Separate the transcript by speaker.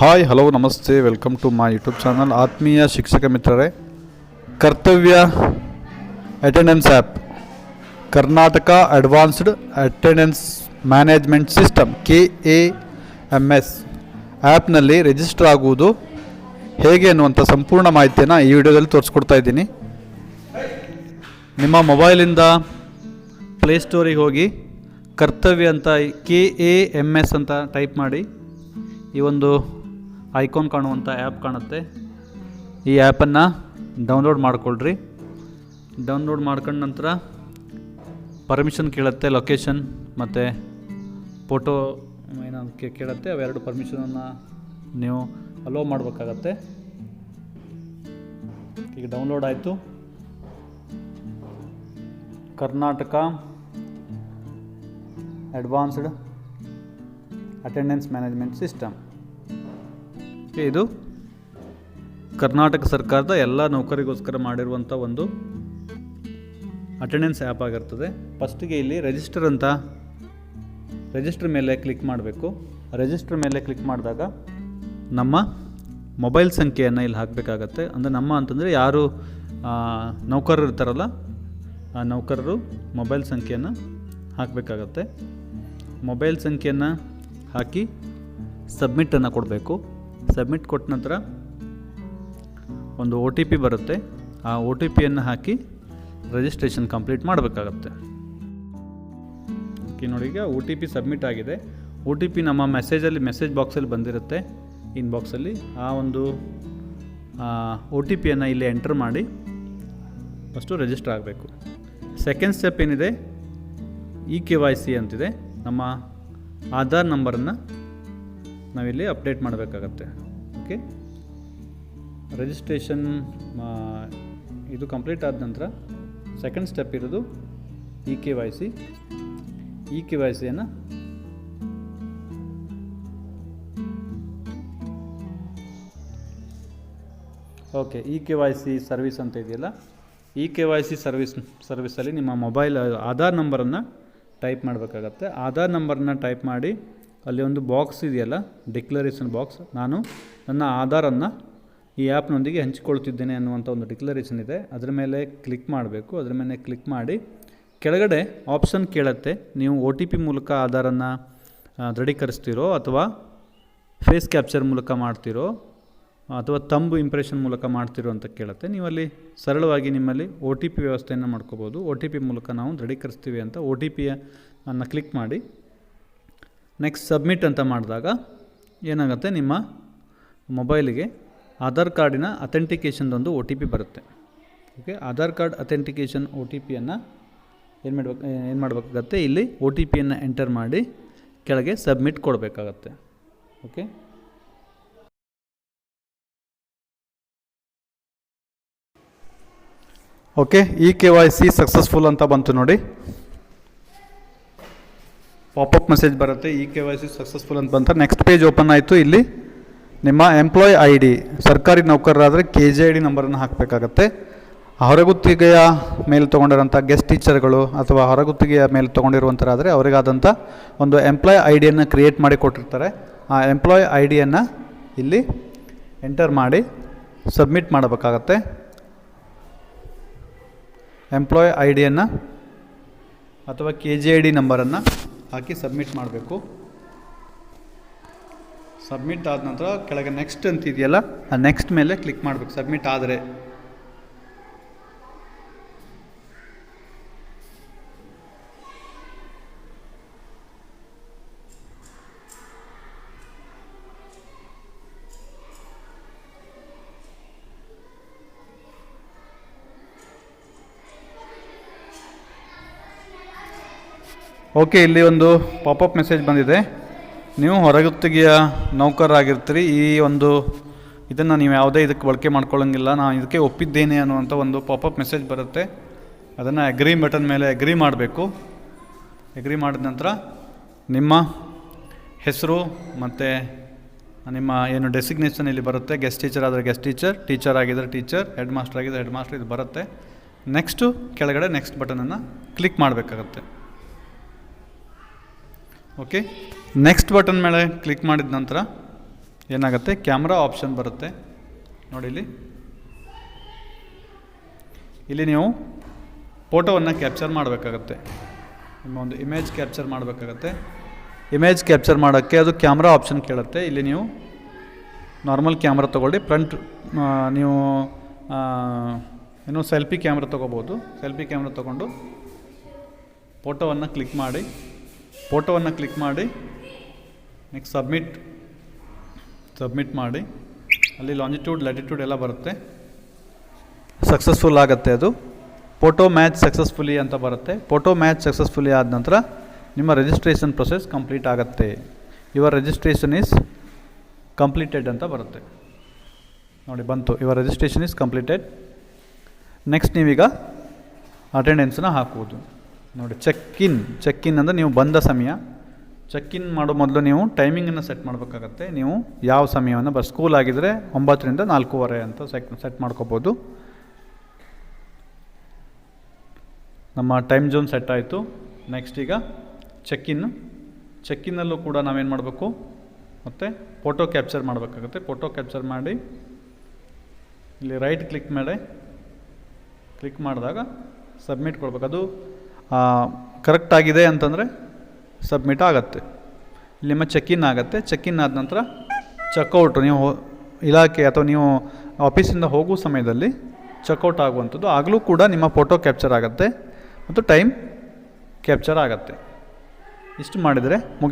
Speaker 1: Hi hello ನಮಸ್ತೆ welcome to my YouTube channel ಆತ್ಮೀಯ ಶಿಕ್ಷಕ ಮಿತ್ರರೇ Kartavya attendance app Karnataka advanced attendance management system K A M S ಆ್ಯಪ್ನಲ್ಲಿ register ಆಗುವುದು. ಹೇಗೆ ಅನ್ನುವಂಥ ಸಂಪೂರ್ಣ ಮಾಹಿತಿಯನ್ನು ಈ ವಿಡಿಯೋದಲ್ಲಿ ತೋರಿಸ್ಕೊಡ್ತಾ ಇದ್ದೀನಿ. ನಿಮ್ಮ ಮೊಬೈಲಿಂದ ಪ್ಲೇಸ್ಟೋರಿಗೆ ಹೋಗಿ ಕರ್ತವ್ಯ ಅಂತ ಕೆ ಎ ಎಂ ಎಸ್ ಅಂತ ಟೈಪ್ ಮಾಡಿ ಈ ಒಂದು ಐಕಾನ್ ಕಾಣುವಂಥ ಆ್ಯಪ್ ಕಾಣುತ್ತೆ. ಈ ಆ್ಯಪನ್ನು ಡೌನ್ಲೋಡ್ ಮಾಡಿಕೊಳ್ಳ್ರಿ ಡೌನ್ಲೋಡ್ ಮಾಡ್ಕೊಂಡ ನಂತರ ಪರ್ಮಿಷನ್ ಕೇಳುತ್ತೆ ಲೊಕೇಶನ್ ಮತ್ತು ಫೋಟೋ ಏನೋ ಕೇಳುತ್ತೆ, ಅವೆರಡು ಪರ್ಮಿಷನನ್ನು ನೀವು ಅಲೋ ಮಾಡಬೇಕಾಗತ್ತೆ. ಈಗ ಡೌನ್ಲೋಡ್ ಆಯಿತು. Karnataka advanced attendance management system ಇದು ಕರ್ನಾಟಕ ಸರ್ಕಾರದ ಎಲ್ಲ ನೌಕರಿಗೋಸ್ಕರ ಮಾಡಿರುವಂಥ ಒಂದು ಅಟೆಂಡೆನ್ಸ್ ಆ್ಯಪ್ ಆಗಿರ್ತದೆ. ಫಸ್ಟಿಗೆ ಇಲ್ಲಿ ರಿಜಿಸ್ಟರ್ ಅಂತ ರಿಜಿಸ್ಟರ್ ಮೇಲೆ ಕ್ಲಿಕ್ ಮಾಡಬೇಕು. ರಿಜಿಸ್ಟರ್ ಮೇಲೆ ಕ್ಲಿಕ್ ಮಾಡಿದಾಗ ನಮ್ಮ ಮೊಬೈಲ್ ಸಂಖ್ಯೆಯನ್ನು ಇಲ್ಲಿ ಹಾಕಬೇಕಾಗತ್ತೆ. ಅಂದರೆ ನಮ್ಮ ಅಂತಂದರೆ ಯಾರು ನೌಕರರು ಇರ್ತಾರಲ್ಲ, ಆ ನೌಕರರು ಮೊಬೈಲ್ ಸಂಖ್ಯೆಯನ್ನು ಹಾಕಬೇಕಾಗತ್ತೆ. ಮೊಬೈಲ್ ಸಂಖ್ಯೆಯನ್ನು ಹಾಕಿ ಸಬ್ಮಿಟನ್ನು ಕೊಡಬೇಕು. ಸಬ್ಮಿಟ್ ಕೊಟ್ಟ ನಂತರ ಒಂದು ಒ ಟಿ ಪಿ ಬರುತ್ತೆ. ಆ ಒ ಟಿ ಪಿಯನ್ನು ಹಾಕಿ ರಿಜಿಸ್ಟ್ರೇಷನ್ ಕಂಪ್ಲೀಟ್ ಮಾಡಬೇಕಾಗತ್ತೆ. ಓಕೆ ನೋಡಿ, ಈಗ ಒ ಟಿ ಪಿ ಸಬ್ಮಿಟ್ ಆಗಿದೆ. ಒ ಟಿ ಪಿ ನಮ್ಮ ಮೆಸೇಜಲ್ಲಿ ಮೆಸೇಜ್ ಬಾಕ್ಸಲ್ಲಿ ಬಂದಿರುತ್ತೆ. ಇನ್ಬಾಕ್ಸಲ್ಲಿ ಆ ಒಂದು ಒ ಟಿ ಪಿಯನ್ನು ಇಲ್ಲಿ ಎಂಟರ್ ಮಾಡಿ ಫಸ್ಟು ರಿಜಿಸ್ಟರ್ ಆಗಬೇಕು. ಸೆಕೆಂಡ್ ಸ್ಟೆಪ್ ಏನಿದೆ? ಇ ಕೆ ವೈ ಸಿ ಅಂತಿದೆ. ನಮ್ಮ ಆಧಾರ್ ನಂಬರನ್ನು ನಾವಿಲ್ಲಿ ಅಪ್ಡೇಟ್ ಮಾಡಬೇಕಾಗತ್ತೆ. ಓಕೆ. ರಿಜಿಸ್ಟ್ರೇಷನ್ ಇದು ಕಂಪ್ಲೀಟ್ ಆದ ನಂತರ ಸೆಕೆಂಡ್ ಸ್ಟೆಪ್ ಇರೋದು E K Y C E K Y ಸಿಯನ್ನು okay E K Y C service ಅಂತ ಇದೆಯಲ್ಲ E K Y C service ಸರ್ವಿಸಲ್ಲಿ ನಿಮ್ಮ ಮೊಬೈಲ್ ಆಧಾರ್ ನಂಬರನ್ನು ಟೈಪ್ ಮಾಡಬೇಕಾಗತ್ತೆ. ಆಧಾರ್ ನಂಬರನ್ನು ಟೈಪ್ ಮಾಡಿ ಅಲ್ಲಿ ಒಂದು ಬಾಕ್ಸ್ ಇದೆಯಲ್ಲ ಡಿಕ್ಲರೇಷನ್ ಬಾಕ್ಸ್ ನಾನು ನನ್ನ ಆಧಾರನ್ನು ಈ ಆ್ಯಪ್ನೊಂದಿಗೆ ಹಂಚಿಕೊಳ್ತಿದ್ದೇನೆ ಅನ್ನುವಂಥ ಒಂದು ಡಿಕ್ಲರೇಷನ್ ಇದೆ. ಅದರ ಮೇಲೆ ಕ್ಲಿಕ್ ಮಾಡಬೇಕು. ಅದರ ಮೇಲೆ ಕ್ಲಿಕ್ ಮಾಡಿ, ಕೆಳಗಡೆ ಆಪ್ಷನ್ ಕೇಳುತ್ತೆ. ನೀವು ಒ ಟಿ ಪಿ ಮೂಲಕ ಆಧಾರನ್ನು ದೃಢೀಕರಿಸ್ತೀರೋ ಅಥವಾ ಫೇಸ್ ಕ್ಯಾಪ್ಚರ್ ಮೂಲಕ ಮಾಡ್ತಿರೋ ಅಥವಾ ತಂಬು ಇಂಪ್ರೆಷನ್ ಮೂಲಕ ಮಾಡ್ತಿರೋ ಅಂತ ಕೇಳುತ್ತೆ. ನೀವಲ್ಲಿ ಸರಳವಾಗಿ ನಿಮ್ಮಲ್ಲಿ ಒ ಟಿ ಪಿ ವ್ಯವಸ್ಥೆಯನ್ನು ಮಾಡ್ಕೋಬೋದು. ಒ ಟಿ ಪಿ ಮೂಲಕ ನಾವು ದೃಢೀಕರಿಸ್ತೀವಿ ಅಂತ ಒ ಟಿ ಪಿಯನ್ನು ಕ್ಲಿಕ್ ಮಾಡಿ ನೆಕ್ಸ್ಟ್ ಸಬ್ಮಿಟ್ ಅಂತ ಮಾಡಿದಾಗ ಏನಾಗುತ್ತೆ? ನಿಮ್ಮ ಮೊಬೈಲಿಗೆ ಆಧಾರ್ ಕಾರ್ಡಿನ ಅಥೆಂಟಿಕೇಷನ್ದೊಂದು ಒ ಟಿ ಪಿ ಬರುತ್ತೆ. Okay Aadhaar card authentication O T ಪಿಯನ್ನು ಏನು ಮಾಡ್ಬೇಕು, ಏನು ಮಾಡಬೇಕಾಗತ್ತೆ? ಇಲ್ಲಿ ಒ ಟಿ ಪಿಯನ್ನು ಎಂಟರ್ ಮಾಡಿ ಕೆಳಗೆ ಸಬ್ಮಿಟ್ ಕೊಡಬೇಕಾಗತ್ತೆ. Okay okay E K Y C successful ಅಂತ ಬಂತು ನೋಡಿ. ಪಾಪಪ್ ಮೆಸೇಜ್ ಬರುತ್ತೆ E K Y C successful ಅಂತ ಬಂತ. ನೆಕ್ಸ್ಟ್ ಪೇಜ್ ಓಪನ್ ಆಯಿತು. ಇಲ್ಲಿ ನಿಮ್ಮ ಎಂಪ್ಲಾಯ್ ಐ ಡಿ ಸರ್ಕಾರಿ ನೌಕರರಾದರೆ ಕೆ ಜೆ ಐ ಡಿ ನಂಬರನ್ನು ಹಾಕಬೇಕಾಗತ್ತೆ. ಹೊರಗುತ್ತಿಗೆಯ ಮೇಲೆ ತೊಗೊಂಡಿರೋಂಥ ಗೆಸ್ಟ್ ಟೀಚರ್ಗಳು ಅಥವಾ ಹೊರಗುತ್ತಿಗೆಯ ಮೇಲೆ ತೊಗೊಂಡಿರುವಂಥರಾದರೆ ಅವರಿಗಾದಂಥ ಒಂದು ಎಂಪ್ಲಾಯ್ ಐ ಡಿಯನ್ನು ಕ್ರಿಯೇಟ್ ಮಾಡಿ ಕೊಟ್ಟಿರ್ತಾರೆ. ಆ ಎಂಪ್ಲಾಯ್ ಐ ಡಿಯನ್ನು ಇಲ್ಲಿ ಎಂಟರ್ ಮಾಡಿ ಸಬ್ಮಿಟ್ ಮಾಡಬೇಕಾಗತ್ತೆ. ಎಂಪ್ಲಾಯ್ ಐ ಡಿಯನ್ನು ಅಥವಾ ಕೆ ಜಿ ಐ ಡಿ ನಂಬರನ್ನು ಹಾಕಿ ಸಬ್ಮಿಟ್ ಮಾಡಬೇಕು. ಸಬ್ಮಿಟ್ ಆದ ನಂತರ ಕೆಳಗೆ ನೆಕ್ಸ್ಟ್ ಅಂತಿದೆಯಲ್ಲ ಆ ನೆಕ್ಸ್ಟ್ ಮೇಲೆ ಕ್ಲಿಕ್ ಮಾಡಬೇಕು. ಸಬ್ಮಿಟ್ ಆದರೆ. ಓಕೆ, ಇಲ್ಲಿ ಒಂದು ಪಾಪಪ್ ಮೆಸೇಜ್ ಬಂದಿದೆ. ನೀವು ಹೊರಗುತ್ತಿಗೆಯ ನೌಕರಾಗಿರ್ತೀರಿ ಈ ಒಂದು ಇದನ್ನು ನೀವು ಯಾವುದೇ ಇದಕ್ಕೆ ಬಳಕೆ ಮಾಡ್ಕೊಳ್ಳೋಂಗಿಲ್ಲ. ನಾನು ಇದಕ್ಕೆ ಒಪ್ಪಿದ್ದೇನೆ ಅನ್ನುವಂಥ ಒಂದು ಪಾಪಪ್ ಮೆಸೇಜ್ ಬರುತ್ತೆ. ಅದನ್ನು ಅಗ್ರಿ ಬಟನ್ ಮೇಲೆ ಅಗ್ರಿ ಮಾಡಬೇಕು. ಎಗ್ರಿ ಮಾಡಿದ ನಂತರ ನಿಮ್ಮ ಹೆಸರು ಮತ್ತು ನಿಮ್ಮ ಏನು ಡೆಸಿಗ್ನೇಷನ್ ಇಲ್ಲಿ ಬರುತ್ತೆ. ಗೆಸ್ಟ್ ಟೀಚರ್ ಆದರೆ ಗೆಸ್ಟ್ ಟೀಚರ್ ಟೀಚರ್ ಆಗಿದ್ದರೆ ಟೀಚರ್ ಹೆಡ್ ಮಾಸ್ಟರ್ ಆಗಿದ್ದರೆ ಹೆಡ್ ಮಾಸ್ಟರ್ ಇದು ಬರುತ್ತೆ. ನೆಕ್ಸ್ಟು ಕೆಳಗಡೆ ನೆಕ್ಸ್ಟ್ ಬಟನನ್ನು ಕ್ಲಿಕ್ ಮಾಡಬೇಕಾಗತ್ತೆ. ಓಕೆ? ನೆಕ್ಸ್ಟ್ ಬಟನ್ ಮೇಲೆ ಕ್ಲಿಕ್ ಮಾಡಿದ ನಂತರ ಏನಾಗುತ್ತೆ? ಕ್ಯಾಮ್ರಾ ಆಪ್ಷನ್ ಬರುತ್ತೆ. ನೋಡಿ ಇಲ್ಲಿ. ಇಲ್ಲಿ ನೀವು ಫೋಟೋವನ್ನು ಕ್ಯಾಪ್ಚರ್ ಮಾಡಬೇಕಾಗತ್ತೆ. ನಿಮ್ಮ ಒಂದು ಇಮೇಜ್ ಕ್ಯಾಪ್ಚರ್ ಮಾಡಬೇಕಾಗತ್ತೆ. ಇಮೇಜ್ ಕ್ಯಾಪ್ಚರ್ ಮಾಡೋಕ್ಕೆ ಅದು ಕ್ಯಾಮ್ರಾ ಆಪ್ಷನ್ ಕೇಳುತ್ತೆ. ಇಲ್ಲಿ ನೀವು ನಾರ್ಮಲ್ ಕ್ಯಾಮ್ರಾ ತೊಗೊಳ್ಳಿ. ಫ್ರಂಟ್ ನೀವು ಏನು ಸೆಲ್ಫಿ ಕ್ಯಾಮ್ರಾ ತೊಗೋಬೋದು. ಸೆಲ್ಫಿ ಕ್ಯಾಮ್ರಾ ತೊಗೊಂಡು ಫೋಟೋವನ್ನು ಕ್ಲಿಕ್ ಮಾಡಿ. ಫೋಟೋವನ್ನು ಕ್ಲಿಕ್ ಮಾಡಿ ನೆಕ್ಸ್ಟ್ ಸಬ್ಮಿಟ್ ಸಬ್ಮಿಟ್ ಮಾಡಿ. ಅಲ್ಲಿ ಲಾಂಜಿಟ್ಯೂಡ್ ಲ್ಯಾಟಿಟ್ಯೂಡ್ ಎಲ್ಲ ಬರುತ್ತೆ. ಸಕ್ಸಸ್ಫುಲ್ ಆಗುತ್ತೆ ಅದು. ಫೋಟೋ ಮ್ಯಾಚ್ ಸಕ್ಸಸ್ಫುಲಿ ಅಂತ ಬರುತ್ತೆ. ಫೋಟೋ ಮ್ಯಾಚ್ ಸಕ್ಸಸ್ಫುಲಿ ಆದ ನಂತರ ನಿಮ್ಮ ರಿಜಿಸ್ಟ್ರೇಷನ್ ಪ್ರೊಸೆಸ್ ಕಂಪ್ಲೀಟ್ ಆಗುತ್ತೆ. ಯುವರ್ ರಿಜಿಸ್ಟ್ರೇಷನ್ ಈಸ್ ಕಂಪ್ಲೀಟೆಡ್ ಅಂತ ಬರುತ್ತೆ. ನೋಡಿ, ಬಂತು. Your registration is completed next ನೀವೀಗ ಅಟೆಂಡೆನ್ಸನ್ನ ಹಾಕುವುದು. ನೋಡಿ ಚೆಕ್ ಇನ್ ಚೆಕ್ ಇನ್ ಅಂದರೆ ನೀವು ಬಂದ ಸಮಯ. ಚೆಕ್ ಇನ್ ಮಾಡೋ ಮೊದಲು ನೀವು ಟೈಮಿಂಗನ್ನು ಸೆಟ್ ಮಾಡಬೇಕಾಗತ್ತೆ. ನೀವು ಯಾವ ಸಮಯವನ್ನು, ಬಸ್ ಸ್ಕೂಲ್ ಆಗಿದ್ದರೆ ಒಂಬತ್ತರಿಂದ ನಾಲ್ಕೂವರೆ ಅಂತ ಸೆಟ್ ಸೆಟ್ ಮಾಡ್ಕೋಬೋದು. ನಮ್ಮ ಟೈಮ್ ಝೋನ್ ಸೆಟ್ ಆಯಿತು. ನೆಕ್ಸ್ಟ್ ಈಗ ಚೆಕ್ ಇನ್ ಚೆಕ್ ಇನ್ನಲ್ಲೂ ಕೂಡ ನಾವೇನು ಮಾಡಬೇಕು? ಮತ್ತು ಫೋಟೋ ಕ್ಯಾಪ್ಚರ್ ಮಾಡಬೇಕಾಗುತ್ತೆ. ಫೋಟೋ ಕ್ಯಾಪ್ಚರ್ ಮಾಡಿ ಇಲ್ಲಿ ರೈಟ್ ಕ್ಲಿಕ್ ಮಾಡಿ ಕ್ಲಿಕ್ ಮಾಡಿದಾಗ ಸಬ್ಮಿಟ್ ಕೊಡ್ಬೇಕು. ಅದು ಕರೆಕ್ಟ್ ಆಗಿದೆ ಅಂತಂದರೆ ಸಬ್ಮಿಟ್ ಆಗುತ್ತೆ. ನಿಮ್ಮ ಚೆಕ್ ಇನ್ ಆಗುತ್ತೆ. ಚೆಕ್ ಇನ್ ಆದ ನಂತರ ಚೆಕ್ಔಟ್ ನೀವು ಇಲಾಖೆ ಅಥವಾ ನೀವು ಆಫೀಸಿಂದ ಹೋಗುವ ಸಮಯದಲ್ಲಿ ಚೆಕ್ಔಟ್ ಆಗುವಂಥದ್ದು. ಆಗಲೂ ಕೂಡ ನಿಮ್ಮ ಫೋಟೋ ಕ್ಯಾಪ್ಚರ್ ಆಗುತ್ತೆ ಮತ್ತು ಟೈಮ್ ಕ್ಯಾಪ್ಚರ್ ಆಗುತ್ತೆ. ಇಷ್ಟು ಮಾಡಿದರೆ ಮುಗಿ